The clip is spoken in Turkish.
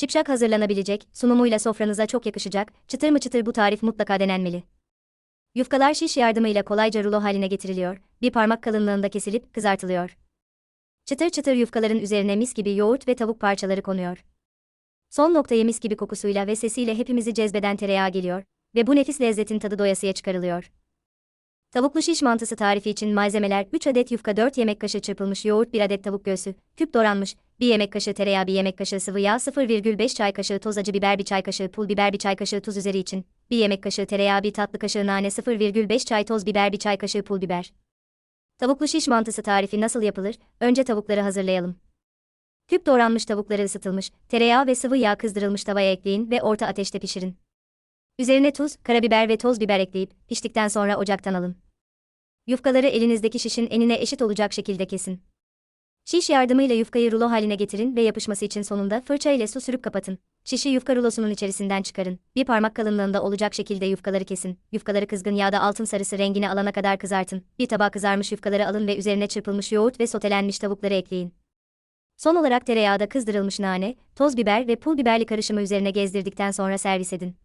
Şipşak hazırlanabilecek, sunumuyla sofranıza çok yakışacak, çıtır mı çıtır bu tarif mutlaka denenmeli. Yufkalar şiş yardımıyla kolayca rulo haline getiriliyor, bir parmak kalınlığında kesilip kızartılıyor. Çıtır çıtır yufkaların üzerine mis gibi yoğurt ve tavuk parçaları konuyor. Son noktaya mis gibi kokusuyla ve sesiyle hepimizi cezbeden tereyağı geliyor ve bu nefis lezzetin tadı doyasıya çıkarılıyor. Tavuklu şiş mantısı tarifi için malzemeler 3 adet yufka 4 yemek kaşığı çırpılmış yoğurt 1 adet tavuk göğsü, küp doğranmış, 1 yemek kaşığı tereyağı 1 yemek kaşığı sıvı yağ 0,5 çay kaşığı toz acı biber 1 çay kaşığı pul biber 1 çay kaşığı tuz üzeri için, 1 yemek kaşığı tereyağı 1 tatlı kaşığı nane 0,5 çay toz biber 1 çay kaşığı pul biber. Tavuklu şiş mantısı tarifi nasıl yapılır? Önce tavukları hazırlayalım. Küp doğranmış tavukları ısıtılmış, tereyağı ve sıvı yağ kızdırılmış tavaya ekleyin ve orta ateşte pişirin. Üzerine tuz, karabiber ve toz biber ekleyip piştikten sonra ocaktan alın. Yufkaları elinizdeki şişin enine eşit olacak şekilde kesin. Şiş yardımıyla yufkayı rulo haline getirin ve yapışması için sonunda fırça ile su sürüp kapatın. Şişi yufka rulosunun içerisinden çıkarın. Bir parmak kalınlığında olacak şekilde yufkaları kesin. Yufkaları kızgın yağda altın sarısı rengini alana kadar kızartın. Bir tabağa kızarmış yufkaları alın ve üzerine çırpılmış yoğurt ve sotelenmiş tavukları ekleyin. Son olarak tereyağda kızdırılmış nane, toz biber ve pul biberli karışımı üzerine gezdirdikten sonra servis edin.